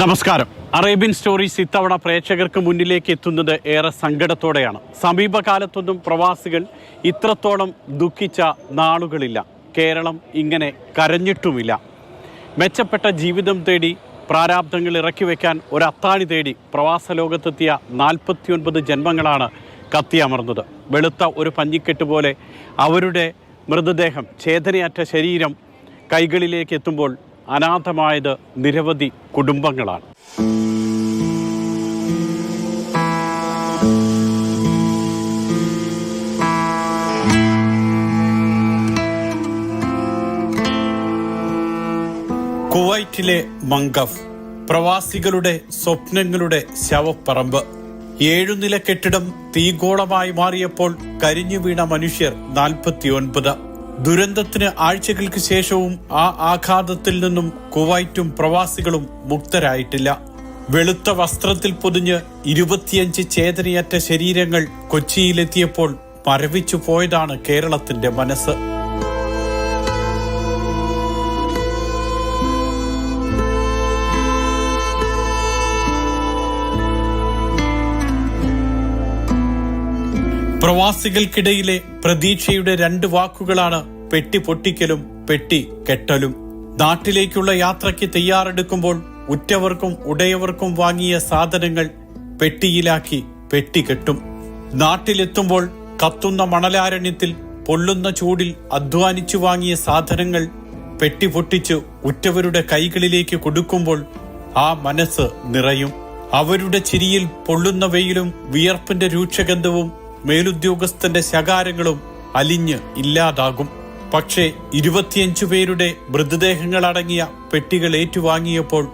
നമസ്കാരം. Arabian stories ഇത്തവണ പ്രേക്ഷകർക്ക് മുന്നിലേക്ക് എത്തുന്നത് ഏറെ സങ്കടത്തോടെയാണ്. സമീപകാലത്തൊന്നും പ്രവാസികൾ ഇത്രത്തോളം ദുഃഖിച്ച നാളുകളില്ല. കേരളം ഇങ്ങനെ കരഞ്ഞിട്ടുമില്ല. മെച്ചപ്പെട്ട ജീവിതം തേടി പ്രാരാബ്ദങ്ങൾ ഇറക്കി വയ്ക്കാൻ ഒരു അത്താണി തേടി പ്രവാസ ലോകത്തെത്തിയ നാൽപ്പത്തിയൊൻപത് ജന്മങ്ങളാണ് കത്തിയമർന്നത്. വെളുത്ത ഒരു പഞ്ഞിക്കെട്ട് പോലെ അവരുടെ മൃതദേഹം ചേതനയറ്റ ശരീരം കൈകളിലേക്ക് എത്തുമ്പോൾ അനാഥമായത് നിരവധി കുടുംബങ്ങളാണ്. കുവൈറ്റിലെ മങ്കഫ് പ്രവാസികളുടെ സ്വപ്നങ്ങളുടെ ശവപ്പറമ്പ്. ഏഴുനില കെട്ടിടം തീഗോളമായി മാറിയപ്പോൾ കരിഞ്ഞു വീണ മനുഷ്യർ നാൽപ്പത്തിയൊൻപത്. ദുരന്തത്തിന് ആഴ്ചകൾക്ക് ശേഷവും ആ ആഘാതത്തിൽ നിന്നും കുവൈറ്റും പ്രവാസികളും മുക്തരായിട്ടില്ല. വെളുത്ത വസ്ത്രത്തിൽ പൊതിഞ്ഞ് ഇരുപത്തിയഞ്ച് ചേതനയറ്റ ശരീരങ്ങൾ കൊച്ചിയിലെത്തിയപ്പോൾ മരവിച്ചു പോയതാണ് കേരളത്തിന്റെ മനസ്സ്. പ്രവാസികൾക്കിടയിലെ പ്രതീക്ഷയുടെ രണ്ട് വാക്കുകളാണ് പെട്ടി പൊട്ടിക്കലും പെട്ടി കെട്ടലും. നാട്ടിലേക്കുള്ള യാത്രയ്ക്ക് തയ്യാറെടുക്കുമ്പോൾ ഉറ്റവർക്കും ഉടയവർക്കും വാങ്ങിയ സാധനങ്ങൾ പെട്ടിയിലാക്കി പെട്ടി കെട്ടും. നാട്ടിലെത്തുമ്പോൾ കത്തുന്ന മണലാരണ്യത്തിൽ പൊള്ളുന്ന ചൂടിൽ അധ്വാനിച്ചു വാങ്ങിയ സാധനങ്ങൾ പെട്ടി പൊട്ടിച്ച് ഉറ്റവരുടെ കൈകളിലേക്ക് കൊടുക്കുമ്പോൾ ആ മനസ്സ് നിറയും. അവരുടെ ചിരിയിൽ പൊള്ളുന്ന വെയിലും വിയർപ്പിന്റെ രൂക്ഷഗന്ധവും മേലുദ്യോഗസ്ഥന്റെ ശകാരങ്ങളും അലിഞ്ഞ് ഇല്ലാതാകും. പക്ഷേ ഇരുപത്തിയഞ്ചു പേരുടെ മൃതദേഹങ്ങൾ അടങ്ങിയ പെട്ടികൾ ഏറ്റുവാങ്ങിയപ്പോൾ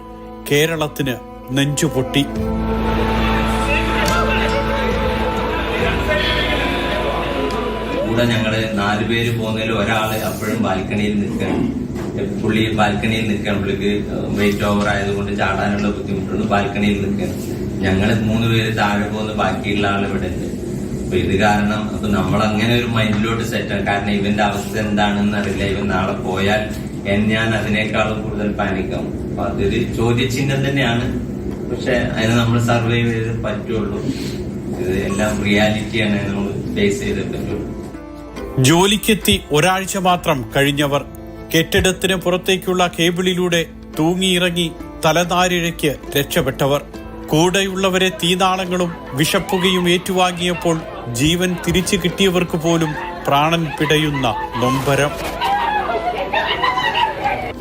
കേരളത്തിന് നെഞ്ചുപൊട്ടി കൂടെ ഞങ്ങൾ നാലുപേര് പോകുന്നതിൽ ഒരാൾ അപ്പോഴും ബാൽക്കണിയിൽ നിൽക്കണം പുള്ളി ബാൽക്കണിയിൽ നിൽക്കണം പുള്ളിക്ക് വെയിറ്റ് ഓവർ ആയതുകൊണ്ട് ചാടാനുള്ള ബുദ്ധിമുട്ടുണ്ട്. ബാൽക്കണിയിൽ നിൽക്കണം ഞങ്ങൾ മൂന്ന് പേര് താഴെ പോകുന്ന ബാക്കിയുള്ള ആൾ ഇവിടെ ഉണ്ട്. അപ്പൊ ഇത് കാരണം അപ്പൊ നമ്മൾ അങ്ങനെ ഒരു മൈൻഡിലോട്ട് സെറ്റ് ആണ് കാരണം ഇവന്റെ അവസ്ഥ എന്താണെന്ന് അറിയില്ല. ഇവൻ നാളെ പോയാൽ ഞാൻ അതിനേക്കാളും കൂടുതൽ പാനിക്കാവും. അപ്പൊ അതൊരു ചോദ്യചിഹ്നം തന്നെയാണ്. പക്ഷെ അതിന് നമ്മൾ സർവൈവ് ചെയ്ത് പറ്റുള്ളൂ. ഇത് എല്ലാം റിയാലിറ്റിയാണ് നമ്മൾ ഫേസ് ചെയ്ത് പറ്റുള്ളൂ. ജോലിക്കെത്തി ഒരാഴ്ച മാത്രം കഴിഞ്ഞവർ കെട്ടിടത്തിന് പുറത്തേക്കുള്ള കേബിളിലൂടെ തൂങ്ങിയിറങ്ങി തലനാരിഴയ്ക്ക് രക്ഷപ്പെട്ടവർ. കൂടെയുള്ളവരെ തീനാളങ്ങളും വിഷപ്പുകയും ഏറ്റുവാങ്ങിയപ്പോൾ ജീവൻ തിരിച്ചു കിട്ടിയവർക്ക് പോലും പ്രാണൻ പിടയുന്ന നൊമ്പരം.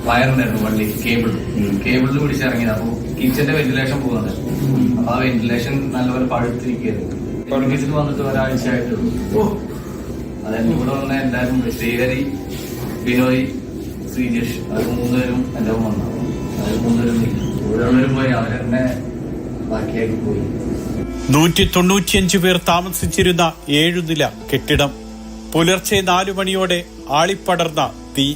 വയറുണ്ടായിരുന്നു വള്ളി കേബിൾ. കേബിളിൽ പിടിച്ചിറങ്ങിയത്. അപ്പോൾ കിച്ചന്റെ വെന്റിലേഷൻ പോകുന്നത് അപ്പൊ ആ വെന്റിലേഷൻ നല്ലപോലെ പഴുത്തിരിക്കുന്നു പഠിപ്പിച്ചിട്ട് വന്നിട്ട് ഒരാഴ്ച ആയിട്ടുള്ളൂ അതെന്നെ ഇവിടെ വന്ന എല്ലാവരും ശ്രീഹരി ബിനോയ് ശ്രീജേഷ് അത് മൂന്നുപേരും ഒപ്പം വന്നു അത് മൂന്നുപേരും ഉള്ളവരും പോയി അവരെന്നെ ബാക്കിയാക്കി പോയി. നൂറ്റി തൊണ്ണൂറ്റിയഞ്ചു പേർ താമസിച്ചിരുന്ന ഏഴുനില കെട്ടിടം. പുലർച്ചെ നാലു മണിയോടെ ആളിപ്പടർന്ന തീ.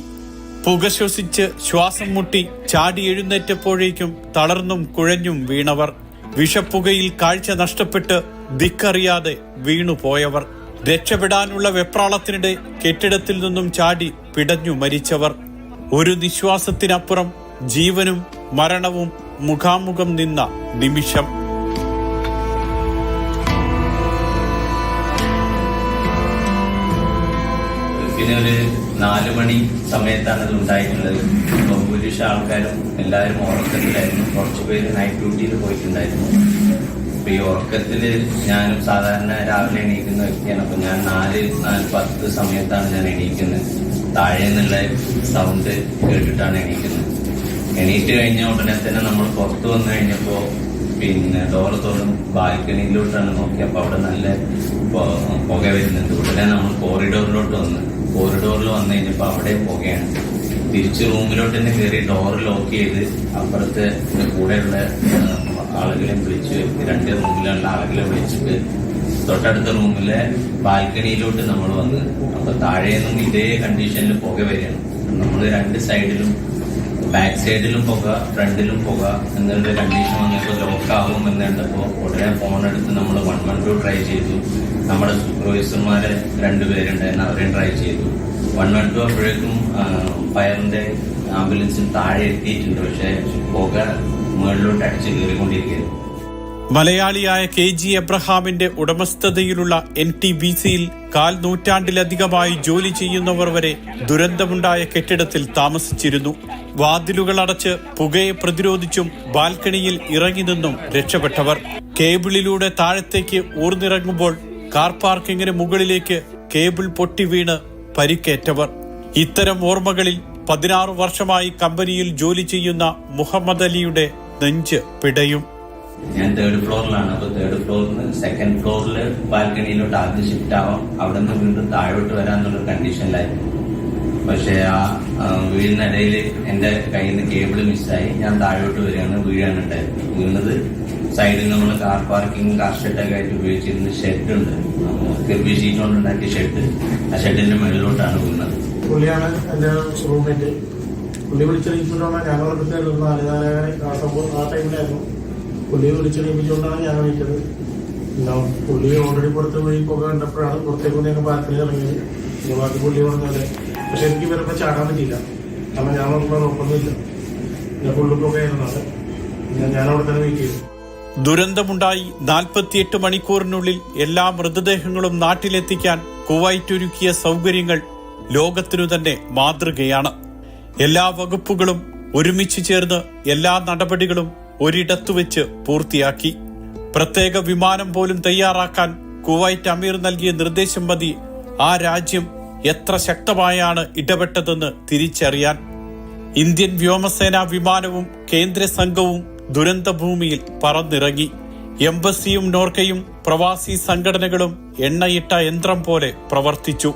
പുക ശ്വസിച്ച് ശ്വാസം മുട്ടി ചാടി എഴുന്നേറ്റപ്പോഴേക്കും തളർന്നും കുഴഞ്ഞും വീണവർ. വിഷപ്പുകയിൽ കാഴ്ച നഷ്ടപ്പെട്ട് ദിക്കറിയാതെ വീണുപോയവർ രക്ഷപ്പെടാനുള്ള വെപ്രാളത്തിനിടെ കെട്ടിടത്തിൽ നിന്നും ചാടി പിടഞ്ഞു മരിച്ചവർ. ഒരു നിശ്വാസത്തിനപ്പുറം ജീവനും മരണവും മുഖാമുഖം നിന്ന നിമിഷം. പിന്നെ ഒരു നാല് മണി സമയത്താണ് ഇത് ഉണ്ടായിട്ടുള്ളത് അപ്പൊ ഭൂരിപക്ഷ ആൾക്കാരും എല്ലാവരും ഉറക്കത്തിലായിരുന്നു. കുറച്ച് പേര് നൈറ്റ് ഡ്യൂട്ടിയിൽ പോയിട്ടുണ്ടായിരുന്നു. അപ്പൊ ഈ ഉറക്കത്തിൽ ഞാനും സാധാരണ രാവിലെ എണീക്കുന്ന വ്യക്തിയാണ്. അപ്പൊ ഞാൻ നാല് നാല് പത്ത് സമയത്താണ് ഞാൻ എണീക്കുന്നത്. താഴെ നിന്നുള്ള സൗണ്ട് കേട്ടിട്ടാണ് എണീക്കുന്നത്. എണീറ്റ് കഴിഞ്ഞ ഉടനെ തന്നെ നമ്മൾ പുറത്തു വന്നു കഴിഞ്ഞപ്പോ പിന്നെ ഡോറ് ബാൽക്കണിയിലോട്ടാണ് നോക്കി. അപ്പൊ അവിടെ നല്ല പുക വരുന്നുണ്ട്. ഉടനെ നമ്മൾ കോറിഡോറിലോട്ട് വന്ന്. കോറിഡോറിൽ വന്നു കഴിഞ്ഞപ്പോ അവിടെ പുകയാണ്. തിരിച്ച് റൂമിലോട്ട് തന്നെ കയറി ഡോർ ലോക്ക് ചെയ്ത് അപ്പുറത്തെ കൂടെയുള്ള ആളുകളെയും ആളുകളെ വിളിച്ച് രണ്ട് റൂമിലുള്ള ആളുകളെ വിളിച്ചിട്ട് തൊട്ടടുത്ത റൂമിലെ ബാൽക്കണിയിലോട്ട് നമ്മൾ വന്ന്. അപ്പൊ താഴെ നിന്നും ഇതേ കണ്ടീഷനിൽ പുക വരികയാണ്. നമ്മൾ രണ്ട് സൈഡിലും ബാക്ക് സൈഡിലും പുക ഫ്രണ്ടിലും പുക എന്നുള്ള കണ്ടീഷൻ വന്നപ്പോൾ ലോക്ക് ആവും എന്ന് ഉടനെ ഫോൺ എടുത്ത് നമ്മൾ വൺ വൺ ടു ട്രൈ ചെയ്തു. നമ്മുടെ സൂപ്പർവൈസർമാരെ രണ്ടുപേരുണ്ടായിരുന്നു അവരെയും ട്രൈ ചെയ്തു. വൺ വൺ ടു അപ്പോഴേക്കും ഫയറിന്റെ ആംബുലൻസിൽ താഴെ എത്തിയിട്ടുണ്ട്. പക്ഷെ പുക മുകളിലോട്ട് അടിച്ച് കയറിക്കൊണ്ടിരിക്കുകയായിരുന്നു. മലയാളിയായ കെ ജി എബ്രഹാമിന്റെ ഉടമസ്ഥതയിലുള്ള എൻ ടി ബി സിയിൽ കാൽ നൂറ്റാണ്ടിലധികമായി ജോലി ചെയ്യുന്നവർ വരെ ദുരന്തമുണ്ടായ കെട്ടിടത്തിൽ താമസിച്ചിരുന്നു. വാതിലുകൾ അടച്ച് പുകയെ പ്രതിരോധിച്ചും ബാൽക്കണിയിൽ ഇറങ്ങി നിന്നും രക്ഷപ്പെട്ടവർ. കേബിളിലൂടെ താഴത്തേക്ക് ഊർന്നിറങ്ങുമ്പോൾ കാർ പാർക്കിങ്ങിന് മുകളിലേക്ക് കേബിൾ പൊട്ടി വീണ് പരിക്കേറ്റവർ. ഇത്തരം ഓർമ്മകളിൽ പതിനാറ് വർഷമായി കമ്പനിയിൽ ജോലി ചെയ്യുന്ന മുഹമ്മദ് അലിയുടെ നെഞ്ച് പിടയും. ഞാൻ തേർഡ് ഫ്ലോറിലാണ് അപ്പൊ തേർഡ് ഫ്ലോറിൽ നിന്ന് സെക്കൻഡ് ഫ്ലോറിൽ ബാൽക്കണിയിലോട്ട് ആദ്യം ഷിഫ്റ്റ് ആവാം. അവിടെ നിന്ന് വീണ്ടും താഴോട്ട് വരാന്നുള്ള കണ്ടീഷനിലായിരുന്നു പക്ഷെ ആ വീടിനിടയിൽ എന്റെ കയ്യിൽ നിന്ന് കേബിൾ മിസ്സായി ഞാൻ താഴോട്ട് വരികയാണ് വീഴാണ് ഉണ്ടായത് വീണത്. സൈഡിൽ നമ്മൾ കാർ പാർക്കിംഗ് കാർ ഷെഡൊക്കെ ആയിട്ട് ഉപയോഗിച്ചിരുന്ന ഷെഡ് ഉണ്ട്. കെബി ഷീറ്റ് കൊണ്ട് ഉണ്ടാക്കിയ ഷെഡ് ആ ഷെഡിന്റെ മുകളിലോട്ടാണ് വീണത്. പുള്ളിയാണ് എന്റെ റൂംമേറ്റ് പുള്ളി വിളിച്ചറിയിച്ചുകൊണ്ടാണ് ഞാൻ ആ ടൈമിലായിരുന്നു പുള്ളിയെ വിളിച്ചറിയിപ്പിച്ചുകൊണ്ടാണ് ഞാൻ വിളിച്ചത്. പിന്നെ പുള്ളി ഓൾറെഡി പുറത്ത് പോയി പുക കണ്ടപ്പോഴാണ് പുറത്തേക്ക് ഞങ്ങൾ ബാൽക്കണി ഇറങ്ങിയത് പിന്നെ ബാക്കി പുള്ളി പറഞ്ഞത് പക്ഷെ എനിക്ക് വരുമ്പോൾ ചാടാൻ പറ്റിയില്ല. കാരണം ഞാൻ നോക്കുമ്പോൾ ഉറപ്പൊന്നുമില്ല. പിന്നെ ഫുള്ള് പുകയായിരുന്നത് പിന്നെ ഞാൻ അവിടെ തന്നെ വെയിറ്റ് ചെയ്തു. ദുരന്തമുണ്ടായി നാൽപ്പത്തിയെട്ട് മണിക്കൂറിനുള്ളിൽ എല്ലാ മൃതദേഹങ്ങളും നാട്ടിലെത്തിക്കാൻ കുവൈറ്റ് ഒരുക്കിയ സൗകര്യങ്ങൾ ലോകത്തിനു തന്നെ മാതൃകയാണ്. എല്ലാ വകുപ്പുകളും ഒരുമിച്ച് ചേർന്ന് എല്ലാ നടപടികളും ഒരിടത്തു വെച്ച് പൂർത്തിയാക്കി. പ്രത്യേക വിമാനം പോലും തയ്യാറാക്കാൻ കുവൈറ്റ് അമീർ നൽകിയ നിർദ്ദേശം മതി. ആ രാജ്യം എത്ര ശക്തമായാണ് ഇടപെട്ടതെന്ന് തിരിച്ചറിയാൻ. ഇന്ത്യൻ വ്യോമസേനാ വിമാനവും കേന്ദ്ര സംഘവും ദുരന്തഭൂമിയിൽ പറന്നിറങ്ങി. എംബസിയും നോർക്കയും പ്രവാസി സംഘടനകളും എണ്ണയിട്ട യന്ത്രം പോലെ പ്രവർത്തിച്ചു.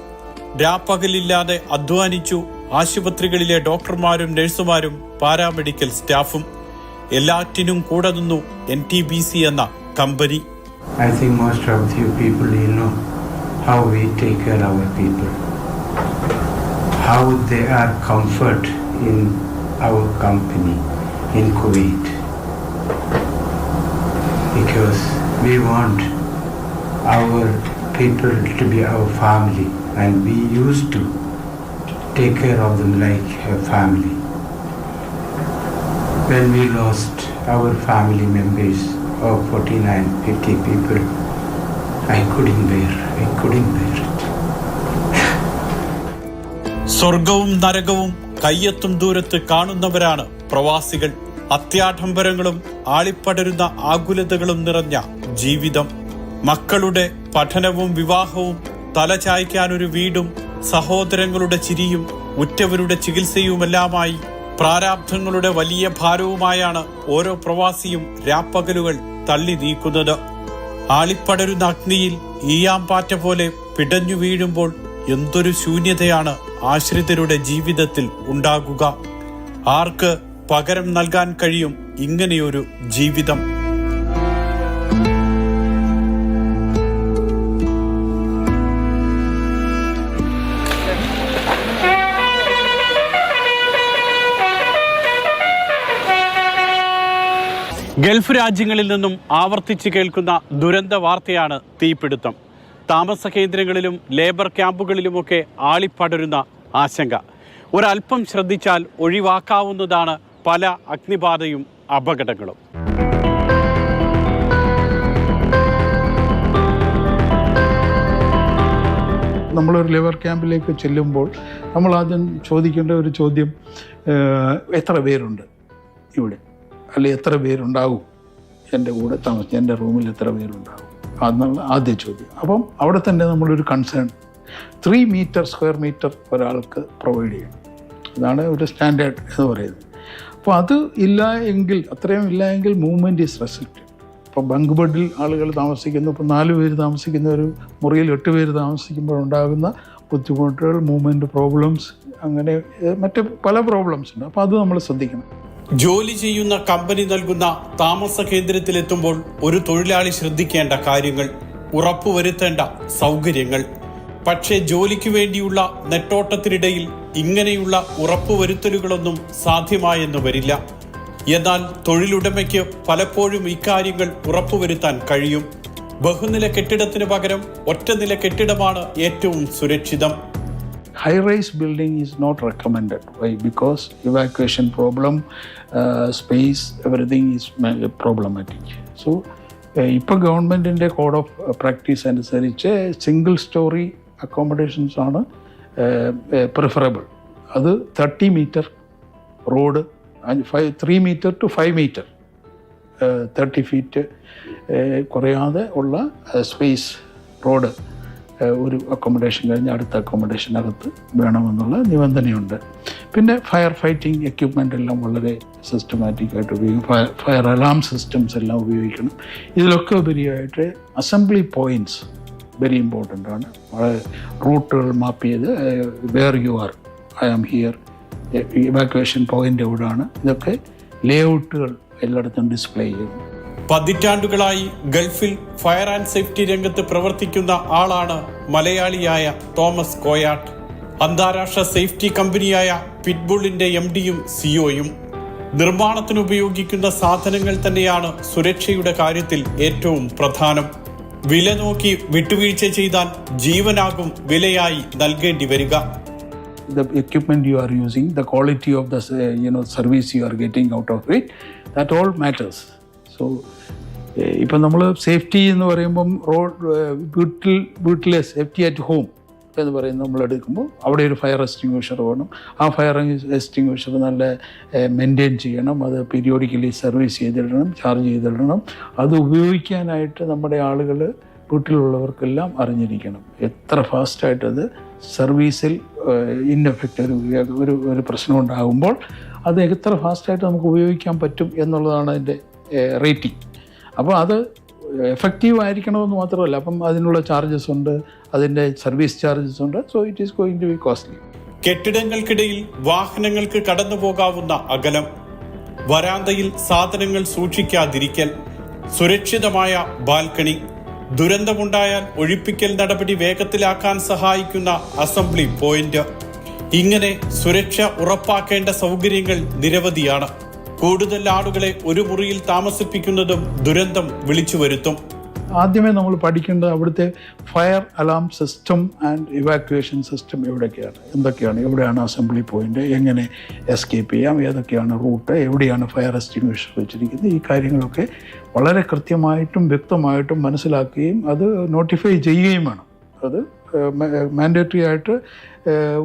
രാപ്പകലില്ലാതെ അധ്വാനിച്ചു. ആശുപത്രികളിലെ ഡോക്ടർമാരും നഴ്സുമാരും പാരാമെഡിക്കൽ സ്റ്റാഫും എല്ലാറ്റിനും കൂടെ നിന്നു എൻ ടി ബി സി എന്ന കമ്പനി most of you people you know how we take care of our people, how they are comfort in our company in Kuwait, because we want our people to be our family and we used to take care of them like a family. When we lost our family members of 49, 50 people, I couldn't bear, I couldn't bear it. സ്വർഗവും നരകവും കയ്യെത്തും ദൂരത്ത് കാണുന്നവരാണ് പ്രവാസികൾ അത്യാഡംബരങ്ങളും ആളിപ്പടരുന്ന ആകുലതകളും നിറഞ്ഞ ജീവിതം മക്കളുടെ പഠനവും വിവാഹവും തലചായ്ക്കാനൊരു വീടും സഹോദരങ്ങളുടെ ചിരിയും ഉറ്റവരുടെ ചികിത്സയുമെല്ലാമായി പ്രാരാബ്ധങ്ങളുടെ വലിയ ഭാരവുമായാണ് ഓരോ പ്രവാസിയും രാപ്പകലുകൾ തള്ളി നീക്കുന്നത്. ആളിപ്പടരുന്ന അഗ്നിയിൽ ഈയാമ്പാറ്റ പോലെ പിടഞ്ഞു വീഴുമ്പോൾ എന്തൊരു ശൂന്യതയാണ് ആശ്രിതരുടെ ജീവിതത്തിൽ ഉണ്ടാകുക. ആർക്ക് പകരം നൽകാൻ കഴിയും ഇങ്ങനെയൊരു ജീവിതം. ഗൾഫ് രാജ്യങ്ങളിൽ നിന്നും ആവർത്തിച്ച് കേൾക്കുന്ന ദുരന്ത വാർത്തയാണ് തീപിടുത്തം. താമസ കേന്ദ്രങ്ങളിലും ലേബർ ക്യാമ്പുകളിലുമൊക്കെ ആളിപ്പടരുന്ന ആശങ്ക. ഒരൽപ്പം ശ്രദ്ധിച്ചാൽ ഒഴിവാക്കാവുന്നതാണ് പല അഗ്നിബാധയും അപകടങ്ങളും. നമ്മളൊരു ലേബർ ക്യാമ്പിലേക്ക് ചെല്ലുമ്പോൾ നമ്മൾ ആദ്യം ചോദിക്കേണ്ട ഒരു ചോദ്യം എത്ര പേരുണ്ട് ഇവിടെ? അല്ലെ എത്ര പേരുണ്ടാകും എന്റെ കൂടെ താമസിച്ച് എന്റെ റൂമിൽ എത്ര പേരുണ്ടാകും അതെന്നുള്ള ആദ്യ ചോദ്യം. അപ്പം അവിടെ തന്നെ നമ്മളൊരു concern three meter square meter ഒരാൾക്ക് പ്രൊവൈഡ് ചെയ്യണം. അതാണ് ഒരു സ്റ്റാൻഡേർഡ് എന്ന് പറയുന്നത്. അപ്പോൾ അത് ഇല്ല എങ്കിൽ അത്രയും ഇല്ല എങ്കിൽ മൂവ്മെന്റ് ഈസ് റെസ്ട്രിക്റ്റഡ് ഇപ്പോൾ ബങ്ക് ബെഡിൽ ആളുകൾ താമസിക്കുന്നു. ഇപ്പോൾ നാല് പേര് താമസിക്കുന്ന ഒരു മുറിയിൽ എട്ട് പേര് താമസിക്കുമ്പോൾ ഉണ്ടാകുന്ന ബുദ്ധിമുട്ടുകൾ മൂവ്മെന്റ് പ്രോബ്ലംസ് അങ്ങനെ മറ്റ് പല പ്രോബ്ലംസ് ഉണ്ട്. അപ്പോൾ അത് നമ്മൾ ശ്രദ്ധിക്കണം. ജോലി ചെയ്യുന്ന കമ്പനി നൽകുന്ന താമസ കേന്ദ്രത്തിലെത്തുമ്പോൾ ഒരു തൊഴിലാളി ശ്രദ്ധിക്കേണ്ട കാര്യങ്ങൾ ഉറപ്പുവരുത്തേണ്ട സൗകര്യങ്ങൾ. പക്ഷേ ജോലിക്ക് വേണ്ടിയുള്ള നെട്ടോട്ടത്തിനിടയിൽ ഇങ്ങനെയുള്ള ഉറപ്പുവരുത്തലുകളൊന്നും സാധ്യമായെന്ന് വരില്ല. എന്നാൽ തൊഴിലുടമയ്ക്ക് പലപ്പോഴും ഇക്കാര്യങ്ങൾ ഉറപ്പുവരുത്താൻ കഴിയും. ബഹുനില കെട്ടിടത്തിന് പകരം ഒറ്റനില കെട്ടിടമാണ് ഏറ്റവും സുരക്ഷിതം. High-rise building is not recommended. Why? Because evacuation problem, uh, space, everything is so. So, ഇപ്പോൾ ഗവൺമെന്റിന്റെ കോഡ് ഓഫ് പ്രാക്ടീസ് അനുസരിച്ച് സിംഗിൾ സ്റ്റോറി അക്കോമഡേഷൻസ് ആണ് പ്രിഫറബിൾ അത് thirty meter road five three meter two five meter thirty feet കുറയാതെ ഉള്ള space road ഒരു accommodation കഴിഞ്ഞ് അടുത്ത അക്കോമഡേഷനകത്ത് വേണമെന്നുള്ള നിബന്ധനയുണ്ട്. പിന്നെ ഫയർ ഫൈറ്റിംഗ് എക്യുപ്മെന്റ് എല്ലാം വളരെ സിസ്റ്റമാറ്റിക്കായിട്ട് ഉപയോഗിക്കും. ഫയർ ഫയർ അലാം സിസ്റ്റംസ് എല്ലാം ഉപയോഗിക്കണം. ഇതിലൊക്കെ ഉപരിയായിട്ട് അസംബ്ലി പോയിന്റ്സ് വെരി ഇമ്പോർട്ടന്റ് ആണ്. വളരെ റൂട്ടുകൾ മാപ്പ് ചെയ്ത് where you are I am here evacuation point എവിടെയാണ് ഇതൊക്കെ ലേഔട്ടുകൾ എല്ലായിടത്തും ഡിസ്പ്ലേ ചെയ്യുന്നു. പതിറ്റാണ്ടുകളായി ഗൾഫിൽ ഫയർ ആൻഡ് സേഫ്റ്റി രംഗത്ത് പ്രവർത്തിക്കുന്ന ആളാണ് മലയാളിയായ തോമസ് കോയാട്ട്. അന്താരാഷ്ട്ര സേഫ്റ്റി കമ്പനിയായ പിറ്റ്ബുളിന്റെ എം ഡിയും സിഒയും നിർമ്മാണത്തിന് ഉപയോഗിക്കുന്ന സാധനങ്ങൾ തന്നെയാണ് സുരക്ഷയുടെ കാര്യത്തിൽ ഏറ്റവും പ്രധാനം. വില നോക്കി വിട്ടുവീഴ്ച ചെയ്താൽ ജീവനാകും വിലയായി നൽകേണ്ടി വരിക. The equipment you are using, the quality of the you know service you are getting out of it, that all matters. So ഇപ്പം നമ്മൾ സേഫ്റ്റി എന്ന് പറയുമ്പം റോഡ് വീട്ടിൽ വീട്ടിലെ സേഫ്റ്റി അറ്റ് ഹോം എന്ന് പറയുന്നത് നമ്മൾ എടുക്കുമ്പോൾ അവിടെ ഒരു ഫയർ എക്സ്റ്റിങ്വിഷർ വേണം. ആ ഫയർ എക്സ്റ്റിങ്വിഷർ നല്ല മെയിന്റെയിൻ ചെയ്യണം. അത് പീരിയോഡിക്കലി സർവീസ് ചെയ്തിടണം ചാർജ് ചെയ്തിടണം. അത് ഉപയോഗിക്കാനായിട്ട് നമ്മുടെ ആളുകൾ വീട്ടിലുള്ളവർക്കെല്ലാം അറിഞ്ഞിരിക്കണം. എത്ര ഫാസ്റ്റായിട്ടത് സർവീസിൽ ഇൻഎഫക്റ്റ് ഒരു ഒരു ഒരു പ്രശ്നം ഉണ്ടാകുമ്പോൾ അത് എത്ര ഫാസ്റ്റായിട്ട് നമുക്ക് ഉപയോഗിക്കാൻ പറ്റും എന്നുള്ളതാണ് അതിന്റെ റേറ്റിംഗ്. അപ്പോൾ അത് എഫക്റ്റീവ് ആയിരിക്കണമെന്ന് മാത്രമല്ല. അപ്പം അതിനുള്ള ചാർജസ് ഉണ്ട് അതിന്റെ സർവീസ് ചാർജസ് ഉണ്ട്. So it is going to be costly കെട്ടിടങ്ങൾക്കിടയിൽ വാഹനങ്ങൾക്ക് കടന്നു പോകാവുന്ന അകലം വരാന്തയിൽ സാധനങ്ങൾ സൂക്ഷിക്കാതിരിക്കൽ സുരക്ഷിതമായ ബാൽക്കണി ദുരന്തമുണ്ടായാൽ ഒഴിപ്പിക്കൽ നടപടി വേഗത്തിലാക്കാൻ സഹായിക്കുന്ന അസംബ്ലി പോയിന്റ്. ഇങ്ങനെ സുരക്ഷ ഉറപ്പാക്കേണ്ട സൗകര്യങ്ങൾ നിരവധിയാണ്. കൂടുതൽ ആളുകളെ ഒരു മുറിയിൽ താമസിപ്പിക്കുന്നതും ദുരന്തം വിളിച്ചു വരുത്തും. ആദ്യമേ നമ്മൾ പഠിക്കേണ്ടത് അവിടുത്തെ fire alarm system and evacuation system എവിടെയൊക്കെയാണ് എന്തൊക്കെയാണ്? എവിടെയാണ് അസംബ്ലി പോയിന്റ്? എങ്ങനെ എസ്കേപ്പ് ചെയ്യാം? ഏതൊക്കെയാണ് റൂട്ട്? എവിടെയാണ് ഫയർ എസ്റ്റിംഗ്വിഷർ വെച്ചിരിക്കുന്നത്? ഈ കാര്യങ്ങളൊക്കെ വളരെ കൃത്യമായിട്ടും വ്യക്തമായിട്ടും മനസ്സിലാക്കുകയും അത് നോട്ടിഫൈ ചെയ്യുകയും വേണം. അത് മാൻഡേറ്ററി ആയിട്ട്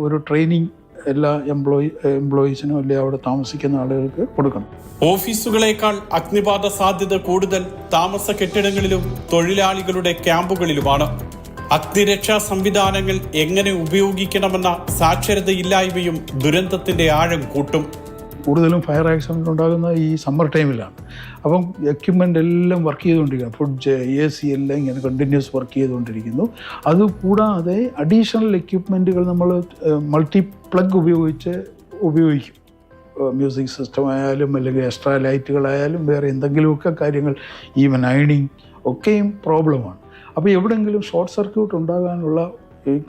ഒരു ട്രെയിനിങ് എല്ലാ എംപ്ലോയി എംപ്ലോയീസിനും അല്ലെങ്കിൽ അവിടെ താമസിക്കുന്ന ആളുകൾക്ക് കൊടുക്കണം. ഓഫീസുകളേക്കാൾ അഗ്നിബാധ സാധ്യത കൂടുതൽ താമസ കെട്ടിടങ്ങളിലും തൊഴിലാളികളുടെ ക്യാമ്പുകളിലുമാണ്. അഗ്നിരക്ഷാ സംവിധാനങ്ങൾ എങ്ങനെ ഉപയോഗിക്കണമെന്ന സാക്ഷരതയില്ലായ്മയും ദുരന്തത്തിന്റെ ആഴം കൂട്ടും. കൂടുതലും ഫയർ ആക്സിഡന്റ് ഉണ്ടാകുന്ന ഈ സമ്മർ ടൈമിലാണ് അപ്പം എക്യുപ്മെന്റ് എല്ലാം വർക്ക് ചെയ്തുകൊണ്ടിരിക്കുന്നു. ഫുഡ് എ സി എല്ലാം ഇങ്ങനെ കണ്ടിന്യൂസ് വർക്ക് ചെയ്തുകൊണ്ടിരിക്കുന്നു. അതുകൂടാതെ അഡീഷണൽ എക്യുപ്മെന്റുകൾ നമ്മൾ മൾട്ടി പ്ലഗ് ഉപയോഗിച്ച് ഉപയോഗിക്കും. മ്യൂസിക് സിസ്റ്റം ആയാലും അല്ലെങ്കിൽ എക്സ്ട്രാ ലൈറ്റുകളായാലും വേറെ എന്തെങ്കിലുമൊക്കെ കാര്യങ്ങൾ ഈവൻ അയണിങ് ഒക്കെയും പ്രോബ്ലമാണ് അപ്പോൾ എവിടെയെങ്കിലും ഷോർട്ട് സർക്യൂട്ട് ഉണ്ടാകാനുള്ള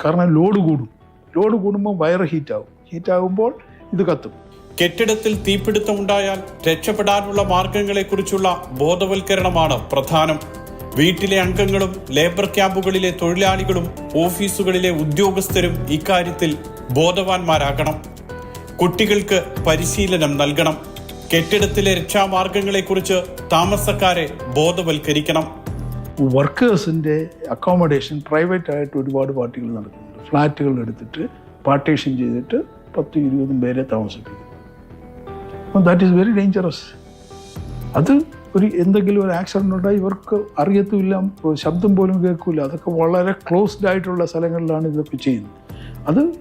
കാരണം ലോഡ് കൂടും. ലോഡ് കൂടുമ്പോൾ വയർ ഹീറ്റാവും ഹീറ്റാകുമ്പോൾ ഇത് കത്തും. കെട്ടിടത്തിൽ തീപിടുത്തമുണ്ടായാൽ രക്ഷപ്പെടാനുള്ള മാർഗങ്ങളെക്കുറിച്ചുള്ള ബോധവൽക്കരണമാണ് പ്രധാനം. വീട്ടിലെ അംഗങ്ങളും ലേബർ ക്യാമ്പുകളിലെ തൊഴിലാളികളും ഓഫീസുകളിലെ ഉദ്യോഗസ്ഥരും ഇക്കാര്യത്തിൽ ബോധവാന്മാരാകണം. കുട്ടികൾക്ക് പരിശീലനം നൽകണം. കെട്ടിടത്തിലെ രക്ഷാമാർഗങ്ങളെക്കുറിച്ച് താമസക്കാരെ ബോധവൽക്കരിക്കണം. വർക്കേഴ്സിന്റെ അക്കോമഡേഷൻ പ്രൈവറ്റ് ആയിട്ട് ഒരുപാട് പാർട്ടികൾ നടക്കുന്നുണ്ട് ഫ്ലാറ്റുകൾ എടുത്തിട്ട് പാർട്ടീഷൻ ചെയ്തിട്ട് പത്തും ഇരുപതും പേരെ താമസിപ്പിക്കും ദാറ്റ് ഈസ് വെരി ഡേഞ്ചറസ് അത് ഒരു എന്തെങ്കിലും ഒരു ആക്സിഡന്റ് ഉണ്ടായി ഇവർക്ക് അറിയത്തുമില്ല. ശബ്ദം പോലും കേൾക്കില്ല അതൊക്കെ വളരെ ക്ലോസ്ഡ് ആയിട്ടുള്ള സ്ഥലങ്ങളിലാണ് ഇതൊക്കെ ചെയ്യുന്നത്. അത്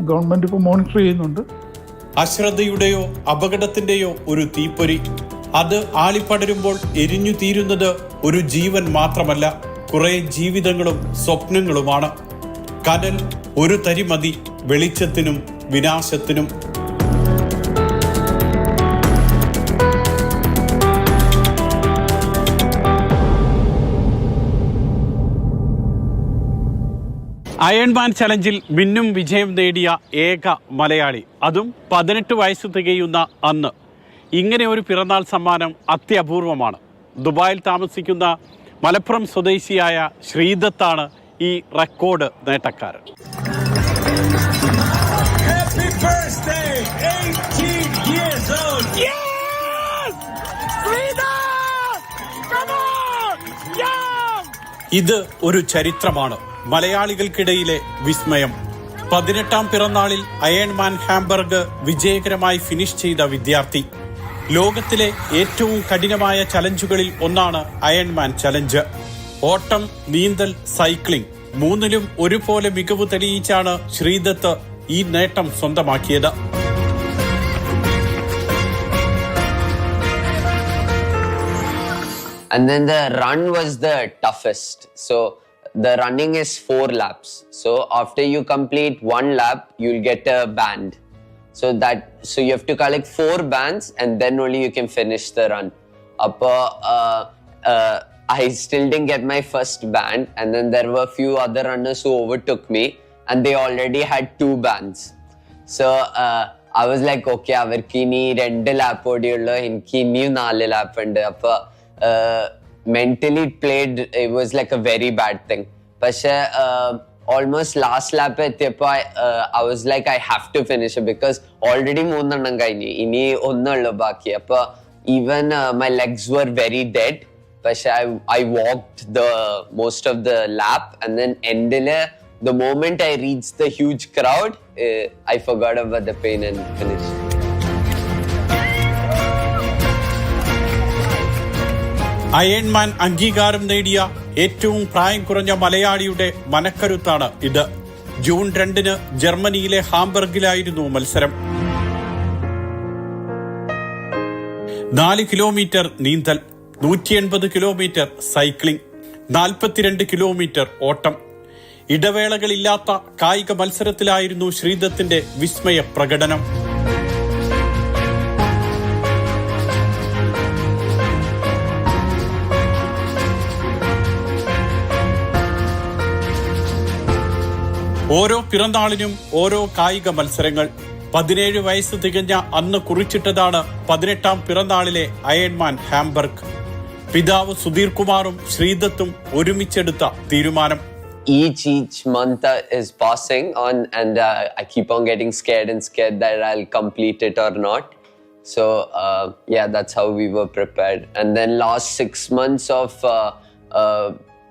ഗവൺമെന്റ് ഇപ്പോൾ മോണിറ്റർ ചെയ്യുന്നുണ്ട്. അശ്രദ്ധയുടെയോ അപകടത്തിന്റെയോ ഒരു തീപ്പൊരി. അത് ആളിപ്പടരുമ്പോൾ എരിഞ്ഞു തീരുന്നത് ഒരു ജീവൻ മാത്രമല്ല കുറെ ജീവിതങ്ങളും സ്വപ്നങ്ങളുമാണ്. കനൽ ഒരു തരി മതി വെളിച്ചത്തിനും വിനാശത്തിനും. അയൺമാൻ ചലഞ്ചിൽ മിന്നും വിജയം നേടിയ ഏക മലയാളി. അതും പതിനെട്ട് വയസ്സ് തികയുന്ന അന്ന്. ഇങ്ങനെ ഒരു പിറന്നാൾ സമ്മാനം അത്യപൂർവമാണ്. ദുബായിൽ താമസിക്കുന്ന മലപ്പുറം സ്വദേശിയായ ശ്രീദത്താണ് ഈ റെക്കോർഡ് നേട്ടക്കാരൻ. ഇത് ഒരു ചരിത്രമാണ്. മലയാളികൾക്കിടയിലെ വിസ്മയം. പതിനെട്ടാം പിറന്നാളിൽ അയൺമാൻ ഹാംബർഗ് വിജയകരമായി ഫിനിഷ് ചെയ്ത വിദ്യാർത്ഥി. ലോകത്തിലെ ഏറ്റവും കഠിനമായ ചലഞ്ചുകളിൽ ഒന്നാണ് അയൺമാൻ ചലഞ്ച്. ഓട്ടം നീന്തൽ സൈക്ലിംഗ് മൂന്നിലും ഒരുപോലെ മികവ് തെളിയിച്ചാണ് ശ്രീദത്ത് ഈ നേട്ടം സ്വന്തമാക്കിയത്. and then the run was the toughest so the running is four laps so after you complete one lap you'll get a band so that so you have to collect four bands and then only you can finish the run Upper, uh, uh, i still didn't get my first band and then there were a few other runners who overtook me and they already had two bands so I was like okay അവർക്ക് ഇനി രണ്ട് lap ഓടിയുള്ളൂ എനിക്ക് ഇനിയും നാല് lap ഉണ്ട് അപ്പൊ mentally played it was like a very bad thing പക്ഷെ almost last lap എത്തിയപ്പോ I was like I have to finish because already മൂന്നെണ്ണം കഴിഞ്ഞു. ഇനി ഒന്നുള്ളൂ ബാക്കി. അപ്പൊ even my legs were very dead പക്ഷെ I I walked the most of the lap and then എൻഡിൽ the moment I reached the huge crowd, uh, I forgot about the pain and finished. Ironman അംഗീകാരം നേടിയ ഏറ്റവും പ്രായം കുറഞ്ഞ മലയാളിയുടെ മനക്കരുത്താണ് ഇത്. June രണ്ടിന് ജർമ്മനിയിലെ ഹാംബർഗിലായിരുന്നു മത്സരം. നാല് കിലോമീറ്റർ നീന്തൽ നൂറ്റി എൺപത് കിലോമീറ്റർ സൈക്ലിംഗ് നാൽപ്പത്തിരണ്ട് കിലോമീറ്റർ ഓട്ടം. ഇടവേളകളില്ലാത്ത കായിക മത്സരത്തിലായിരുന്നു ശ്രീദത്തിന്റെ വിസ്മയ പ്രകടനം. ഓരോ പിറന്നാളിനും ഓരോ കായിക മത്സരങ്ങൾ പതിനേഴ് വയസ്സ് തികഞ്ഞ അന്ന് കുറിച്ചിട്ടതാണ് പതിനെട്ടാം പിറന്നാളിലെ അയൺമാൻ ഹാംബർഗ് പിതാവ് സുധീർ കുമാറും ശ്രീദത്തും ഒരുമിച്ചെടുത്ത തീരുമാനം Each each month uh, is passing on, and uh, I keep on getting scared and scared that I'll complete it or not. So uh, yeah, that's how we were prepared. And then last six months of uh, uh,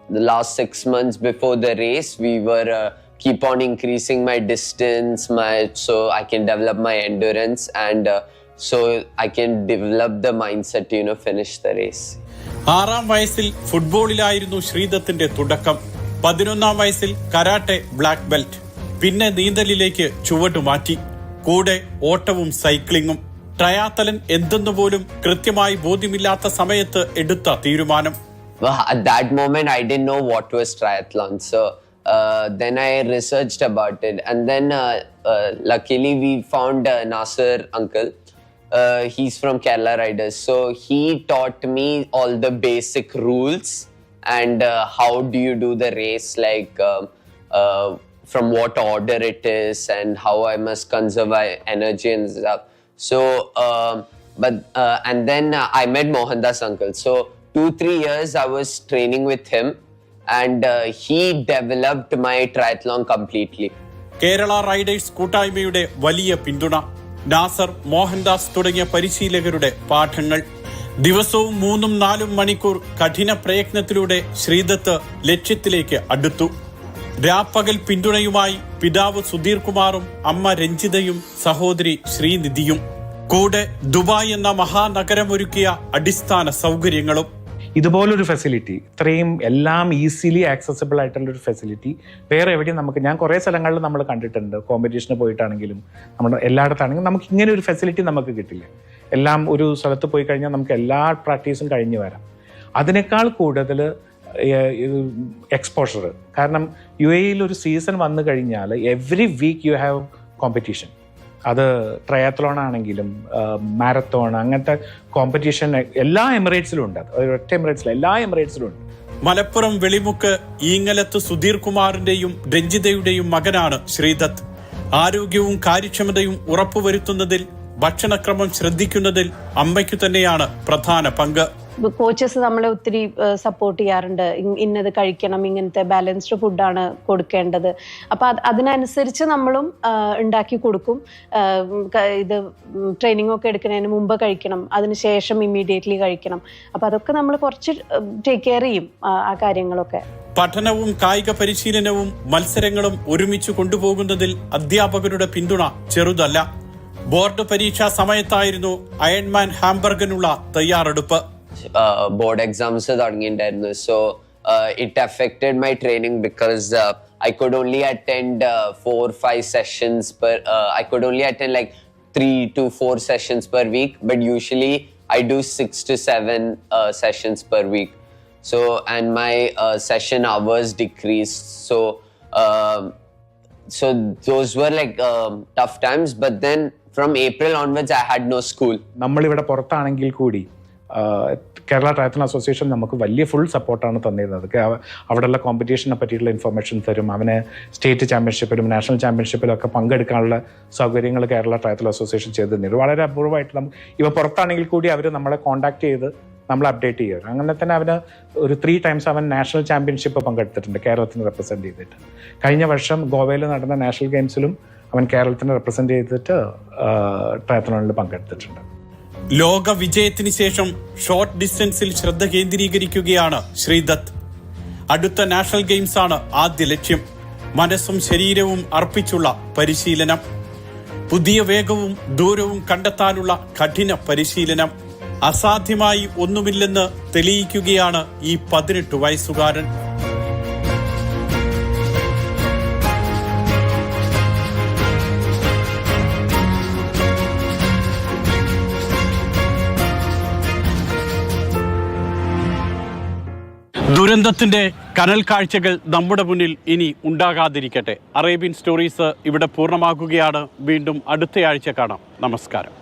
the last six months before the race, we were uh, keep on increasing my distance, my so I can develop my endurance and uh, so I can develop the mindset to you know finish the race. ആറാം വയസ്സിൽ ഫുട്ബോളിലായിരുന്നു ശ്രീദത്തിന്റെ തുടക്കം പതിനൊന്നാം വയസ്സിൽ karate black belt പിന്നെ നീന്തലിലേക്ക് ചുവടുമാറ്റി കൂടെ ഓട്ടവും സൈക്ലിങ്ങും ട്രയാത്തലൻ എന്തെന്ന് പോലും കൃത്യമായി ബോധ്യമില്ലാത്ത സമയത്ത് എടുത്ത തീരുമാനം at that moment, I didn't know what was triathlon. So uh, then I researched about it, and then uh, uh, luckily we found uh, Nasser uncle. Uh, he's from Kerala Riders, so he taught me all the basic rules and uh, how do you do the race, like um, from what order it is and how I must conserve my energy and stuff. So, um, but and then I met Mohandas uncle. So two three years I was training with him, uh, he developed my triathlon completely. Kerala riders കൂട്ടായ്മയുടെ വലിയ പിന്തുണ. നാസർ മോഹൻദാസ് തുടങ്ങിയ പരിശീലകരുടെ പാഠങ്ങൾ. ദിവസവും മൂന്നും നാലും മണിക്കൂർ കഠിന പ്രയത്നത്തിലൂടെ ശ്രീദത്ത് ലക്ഷ്യത്തിലേക്ക് അടുത്തു. രാപ്പകൽ പിന്തുണയുമായി പിതാവ് സുധീർ കുമാറും അമ്മ രഞ്ജിതയും സഹോദരി ശ്രീനിധിയും. കൂടെ ദുബായ് എന്ന മഹാനഗരമൊരുക്കിയ അടിസ്ഥാന സൗകര്യങ്ങളും. ഇതുപോലൊരു ഫെസിലിറ്റി ഇത്രയും എല്ലാം ഈസിലി ആക്സസിബിൾ ആയിട്ടുള്ള ഒരു ഫെസിലിറ്റി വേറെ എവിടെയും നമുക്ക് ഞാൻ കുറേ സ്ഥലങ്ങളിൽ നമ്മൾ കണ്ടിട്ടുണ്ട്. കോമ്പറ്റീഷന് പോയിട്ടാണെങ്കിലും നമ്മൾ എല്ലായിടത്താണെങ്കിലും നമുക്ക് ഇങ്ങനെ ഒരു ഫെസിലിറ്റി നമുക്ക് കിട്ടില്ല. എല്ലാം ഒരു സ്ഥലത്ത് പോയി കഴിഞ്ഞാൽ നമുക്ക് എല്ലാ പ്രാക്ടീസും കഴിഞ്ഞ് വരാം. അതിനേക്കാൾ കൂടുതൽ എക്സ്പോഷർ കാരണം യു എയിൽ ഒരു സീസൺ വന്നു കഴിഞ്ഞാൽ every week you have competition അത് ട്രയാത്ലോൺ ആണെങ്കിലും മാരത്തോൺ അങ്ങനത്തെ കോമ്പറ്റീഷൻ എല്ലാ എമിറേറ്റ്സിലും ഉണ്ട്. ഒറ്റ എമിറേറ്റ്സിലും എല്ലാ എമിറേറ്റ്സിലും ഉണ്ട്. മലപ്പുറം വെളിമുക്ക് ഈങ്ങലത്ത് സുധീർ കുമാറിന്റെയും രഞ്ജിതയുടെയും മകനാണ് ശ്രീദത്ത്. ആരോഗ്യവും കാര്യക്ഷമതയും ഉറപ്പുവരുത്തുന്നതിൽ ഭക്ഷണക്രമം ശ്രദ്ധിക്കുന്നതിൽ അമ്മയ്ക്കു തന്നെയാണ് പ്രധാന പങ്ക്. കോച്ചസ് നമ്മളെ ഒത്തിരി സപ്പോർട്ട് ചെയ്യാറുണ്ട്. ഇന്നത് കഴിക്കണം ഇങ്ങനത്തെ ബാലൻസ്ഡ് ഫുഡാണ് കൊടുക്കേണ്ടത്. അപ്പോൾ അത് അതിനനുസരിച്ച് നമ്മളും ഉണ്ടാക്കി കൊടുക്കും. ഇത് ട്രെയിനിങ് ഒക്കെ എടുക്കുന്നതിന് മുമ്പ് കഴിക്കണം. അതിനുശേഷം ഇമ്മീഡിയറ്റ്ലി കഴിക്കണം. അപ്പോൾ അതൊക്കെ നമ്മൾ കുറച്ച് ടേക്ക് കെയർ ചെയ്യും ആ കാര്യങ്ങളൊക്കെ. പഠനവും കായിക പരിശീലനവും മത്സരങ്ങളും ഒരുമിച്ച് കൊണ്ടുപോകുന്നതിൽ അധ്യാപകരുടെ പിന്തുണ ചെറുതല്ല. ബോർഡ് പരീക്ഷാ സമയത്തായിരുന്നു അയൺമാൻ ഹാംബർഗിനുള്ള തയ്യാറെടുപ്പ്. uh, board exams തുടങ്ങിയിട്ടുണ്ടായിരുന്നു so it affected my training because I could only attend four five sessions per I could only attend like three to four sessions per week but usually I do six to seven sessions per week so and my uh, session hours decreased so um, so those were like um, tough times but then from april onwards i had no school നമ്മളിവിടെ പുറത്താണെങ്കിൽ കൂടി ആ, Kerala ട്രയത്തൺ association നമുക്ക് വലിയ full സപ്പോർട്ടാണ് തന്നിരുന്നത്. അവിടെയുള്ള കോമ്പറ്റീഷനെ പറ്റിയിട്ടുള്ള information തരും. അവന് സ്റ്റേറ്റ് ചാമ്പ്യൻഷിപ്പിലും നാഷണൽ ചാമ്പ്യൻഷിപ്പിലും ഒക്കെ പങ്കെടുക്കാനുള്ള സൗകര്യങ്ങൾ കേരള ട്രയത്തൺ അസോസിയേഷൻ ചെയ്ത് തന്നിരുന്നു. വളരെ അപൂർവമായിട്ട് നമുക്ക് ഇവ പുറത്താണെങ്കിൽ കൂടി അവർ നമ്മളെ കോൺടാക്ട് ചെയ്ത് നമ്മൾ അപ്ഡേറ്റ് ചെയ്യും അങ്ങനെ തന്നെ അവന് ഒരു ത്രീ ടൈംസ് അവൻ നാഷണൽ ചാമ്പ്യൻഷിപ്പ് പങ്കെടുത്തിട്ടുണ്ട് കേരളത്തിന് റെപ്രസെന്റ് ചെയ്തിട്ട്. കഴിഞ്ഞ വർഷം ഗോവയിൽ നടന്ന നാഷണൽ ഗെയിംസിലും അവൻ കേരളത്തിനെ റെപ്രസെന്റ് ചെയ്തിട്ട് ട്രയത്തലോണിൽ പങ്കെടുത്തിട്ടുണ്ട്. ലോക വിജയത്തിന് ശേഷം ഷോർട്ട് ഡിസ്റ്റൻസിൽ ശ്രദ്ധ കേന്ദ്രീകരിക്കുകയാണ് ശ്രീദത്ത് അടുത്ത നാഷണൽ ഗെയിംസ് ആണ് ആദ്യ ലക്ഷ്യം. മനസ്സും ശരീരവും അർപ്പിച്ചുള്ള പരിശീലനം. പുതിയ വേഗവും ദൂരവും കണ്ടെത്താനുള്ള കഠിന പരിശീലനം. അസാധ്യമായി ഒന്നുമില്ലെന്ന് തെളിയിക്കുകയാണ് ഈ പതിനെട്ട് വയസ്സുകാരൻ. ദുരന്തത്തിന്റെ കനൽ കാഴ്ചകൾ നമ്മുടെ മുന്നിൽ ഇനി ഉണ്ടാകാതിരിക്കട്ടെ. അറേബ്യൻ സ്റ്റോറീസ് ഇവിടെ പൂർണമാക്കുകയാണ് വീണ്ടും അടുത്തയാഴ്ച കാണാം. നമസ്കാരം.